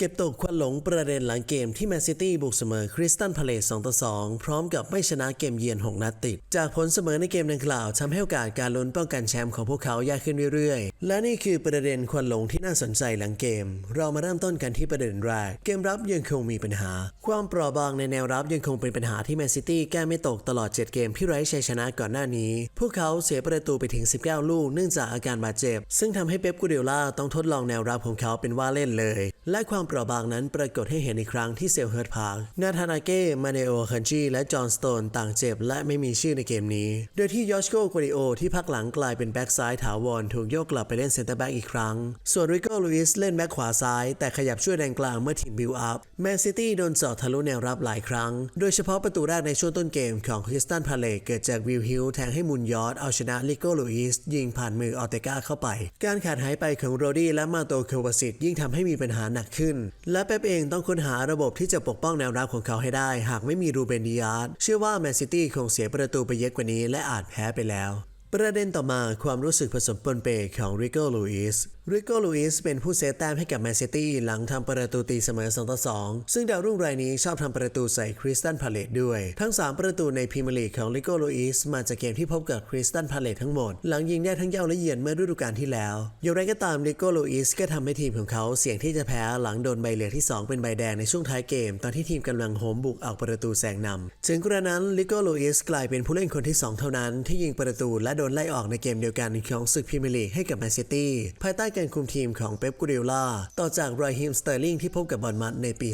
เก็บตกควันหลงประเด็นหลังเกมที่แมนซิตี้บุกเสมอคริสตันพาเลส2ต่อ2พร้อมกับไม่ชนะเกมเยือน6นัดติด จากผลเสมอในเกมดังกล่าวทำให้โอกาสการลุ้นป้องกันแชมป์ของพวกเขายากขึ้นเรื่อยๆ และนี่คือประเด็นควันหลงที่น่าสนใจหลังเกม เรามาเริ่มต้นกันที่ประเด็นแรก เกมรับยังคงมีปัญหา ความเปราะบางในแนวรับยังคงเป็นปัญหาที่แมนซิตี้แก้ไม่ตกตลอด 7 เกมที่ไร้ชัยชนะก่อนหน้านี้ พวกเขาเสียประตูไปถึง 19 ลูกเนื่องจากอาการบาดเจ็บ ซึ่งทำให้เป๊ปกูเดล่าต้องทดลองแนวรับของเขาเป็นว่าเล่นเลย และความเปราะบางนั้นปรากฏให้เห็นอีกครั้งที่เซลเฮิร์ตพาร์คนาธานาเก้ มาเนโอคันจีและจอห์นสโตนต่างเจ็บและไม่มีชื่อในเกมนี้ โดยที่ยอชโกกัวดิโอที่พักหลังกลายเป็นแบ็กซ้ายถาวรถูกโยกกลับไปเล่นเซนเตอร์แบ็กอีกครั้ง ส่วนริโก้ลุยส์เล่นแบ็กขวาซ้าย แต่ขยับช่วยแดนกลางเมื่อทีมบิลอัพแมนซิตี้โดนเจาะทะลุแนวรับหลายครั้ง โดยเฉพาะประตูแรกในช่วงต้นเกมของคริสตันพาเลตเกิดจากวิลฮิลแทงให้มุนยอดเอาชนะลิโก้ลุยส์ยิงผ่านมือออเตกาเข้าไป การขาดหายไปของโรดี้และมาโตโควาสิตยิ่งทำให้มีปัญหาหนักขึ้นและเป๊ปเองต้องค้นหาระบบที่จะปกป้องแนวรับของเขาให้ได้ หากไม่มีรูเบนดิอาร์ดเชื่อว่าแมนซิตี้คงเสียประตูไปเยอะกว่านี้ และอาจแพ้ไปแล้ว ประเด็นต่อมาความรู้สึกผสมปนเปของริโก้ลูอิสริโก้ลูอิสเป็นผู้เซฟแต้มให้กับแมนซิตี้หลังทำประตูตีเสมอ 2 ต่อ 2 ซึ่งดาวรุ่งรายนี้ชอบทำประตูใส่คริสตันพาเลตด้วย ทั้ง 3 ประตูในพรีเมียร์ลีกของริโก้ลูอิสมาจากเกมที่พบกับคริสตันพาเลตทั้งหมด หลังยิงได้ทั้งเย้าและเยือนเมื่อฤดูกาลที่แล้ว อย่างไรก็ตามริโก้ลูอิสก็ทำให้ทีมของเขาเสี่ยงที่จะแพ้หลังโดนใบเหลืองที่ 2 เป็นใบแดงในช่วงท้ายเกม ตอนที่ทีมกำลังโหมบุกออกประตูแซงนำถึงกระนั้นริโก้ลูอิสกลายเป็นผู้เล่นคนที่ 2 เท่านั้นที่ยิงประตูและโดนไล่ออกในเกมเดียวกันของศึกพรีเมียร์ลีกให้กับแมนซิตี้ภายใต้การคุมทีมของเป๊ปกูเดลล่าต่อจากไรฮิมสเตอร์ลิงที่พบกับบอลมัดในปี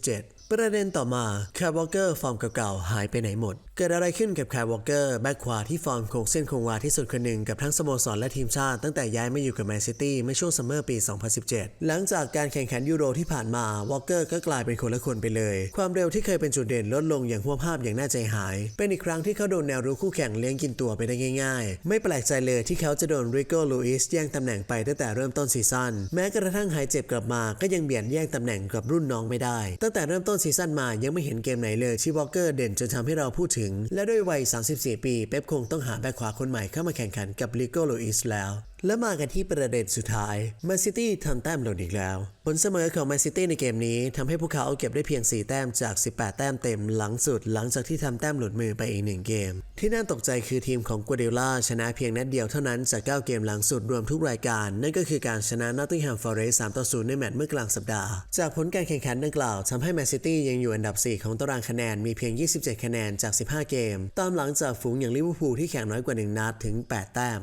2017 ประเด็นต่อมาคาร์วอลเกอร์ฟอร์มเก่าๆหายไปไหนหมด เกิดอะไรขึ้นกับแคาร์วอลเกอร์แบ็คขวาที่ฟอร์มคงเส้นคงวาที่สุดคนหนึ่งกับทั้งสโมสรและทีมชาติตั้งแต่ย้ายมาอยู่กับแมนซิตี้เมื่อช่วงซัมเมอร์ปี 2017 หลังจากการแข่งขันยูโรที่ผ่านมาวอลเกอร์ก็กลายเป็นคนละคนไปเลย ความเร็วที่เคยเป็นจุดเด่นลดลงอย่างหัวภาพอย่างน่าใจหาย เป็นอีกครั้งที่เขาโดนแนวรุกคู่แข่งเลี้ยงกินตัวไปได้ง่าย ๆ ไม่แปลกใจเลยที่เขาจะโดนริโก้ลูอิสแย่งตำแหน่งไปตั้งแต่เริ่มต้นซีซั่นแม้กระทั่งหายเจ็บกลับมาก็ยังเบียดแย่งตำแหน่งกับรุ่นน้องไม่ได้ ตั้งแต่เริ่มต้นซีซั่นมายังไม่เห็นเกมไหนเลยที่วอลเกอร์เด่นจนทำให้เราพูดถึงและด้วยวัย 34 ปี เป๊ปคงต้องหาแบ็คขวาคนใหม่เข้ามาแข่งขันกับลิโก้ลูอิสแล้วและมากันที่ประเด็นสุดท้ายแมนซิตี้ทำแต้มหล่นอีกแล้ว ผลเสมอของแมนซิตี้ในเกมนี้ทำให้พวกเขาเก็บได้เพียง 4 แต้มจาก 18 แต้มเต็มหลังสุด หลังจากที่ทำแต้มหลุดมือไปอีกหนึ่งเกม ที่น่าตกใจคือทีมของกัวเดล่าชนะเพียงนัดเดียวเท่านั้นจาก 9 เกมหลังสุดรวมทุกรายการ นั่นก็คือการชนะนอตติงแฮมฟอร์เรสต์3ต่อ0ในแมตช์เมื่อกลางสัปดาห์ จากผลการแข่งขันดังกล่าวทำให้แมนซิตี้ยังอยู่อันดับ 4 ของตารางคะแนนมีเพียง 27 คะแนนจาก 15 เกม ตามหลังจากฝูงอย่างลิเวอร์พูลที่แข่งน้อยกว่า 1 นัดถึง 8 แต้ม